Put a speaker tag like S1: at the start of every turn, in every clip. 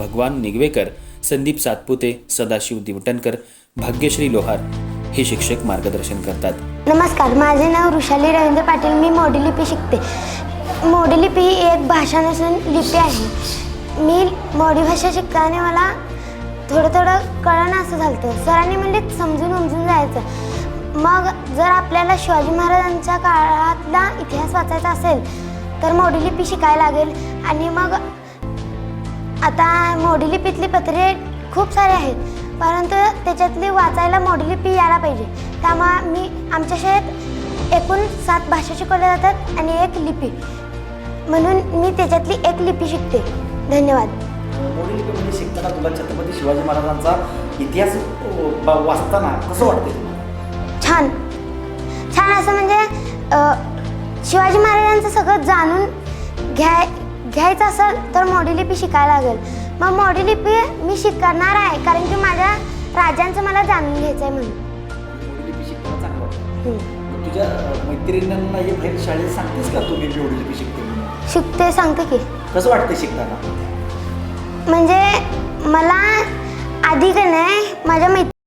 S1: भगवान निगवेकर संदीप सातपुते सदाशिव दिवटणकर भाग्यश्री लोहार हे शिक्षक मार्गदर्शन करतात.
S2: नमस्कार माझे नाव वृषाली रवींद्र पाटील मी मोडी लिपी शिकते. मोडी लिपी ही एक भाषा नसून लिपी आहे. मी मोडी भाषा शिकताना मला थोडं थोडं कळणं असं झालं सरांनी म्हणजे समजून उमजून जायचं. मग जर आपल्याला शिवाजी महाराजांच्या काळातला इतिहास वाचायचा असेल तर मोडी लिपी शिकायला लागेल. आणि मग आता मोडी लिपीतली पत्रे खूप सारे आहेत परंतु त्याच्यातली वाचायला मोडी लिपी यायला पाहिजे. त्यामुळे मी आमच्या शाळेत एकूण सात भाषा शिकवल्या जातात आणि एक लिपी. म्हणून मी त्याच्यातली एक लिपी शिकते. धन्यवाद.
S3: मोडी लिपीमध्ये शिकताना तुला छत्रपती शिवाजी महाराजांचा इतिहास अ, ब- वाचताना कसं वाटते तुला
S2: छान. छान असं म्हणजे शिवाजी महाराजांचं सगळं जाणून घ्याय घ्यायचं असेल तर मोडी लिपी शिकायला लागेल. मग मोडी लिपी मी शिकणार आहे कारण की माझ्या राजांचं मला जाणून घ्यायचं आहे म्हणून
S3: तुझ्या मैत्रिणींना हे बाहेर शाळेत सांगतेस का शिकते म्हणून?
S2: शिकते सांगते की.
S3: कसं वाटतं शिकताना?
S2: म्हणजे मला आधी का नाही माझ्या मैत्री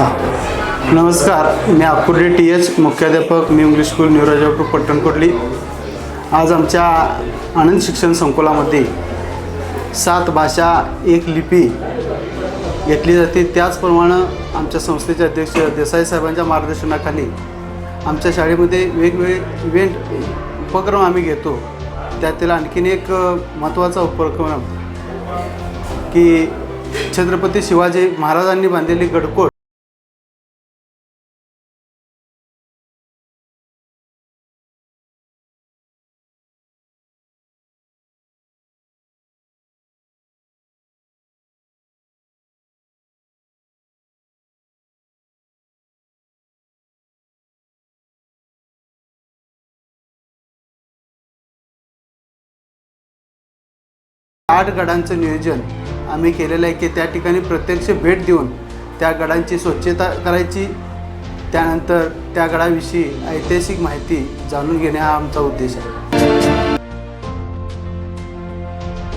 S4: नमस्कार मी आकुर्डे टी एच मुख्याध्यापक मी इंग्लिश स्कूल न्यूराजापूर पट्टणकोटली. आज आमच्या आनंद शिक्षण संकुलामध्ये सात भाषा एक लिपी घेतली जाते. त्याचप्रमाणे आमच्या संस्थेचे अध्यक्ष देसाई साहेबांच्या मार्गदर्शनाखाली आमच्या शाळेमध्ये वेगवेगळे इव्हेंट उपक्रम आम्ही घेतो. त्यातील आणखीन एक महत्त्वाचा उपक्रम की छत्रपती शिवाजी महाराजांनी बांधलेली गडकोट आठ गडांचं नियोजन आम्ही केलेलं आहे की त्या ठिकाणी प्रत्यक्ष भेट देऊन त्या गडांची स्वच्छता करायची. त्यानंतर त्या गडाविषयी ऐतिहासिक माहिती जाणून घेणे हा आमचा उद्देश आहे.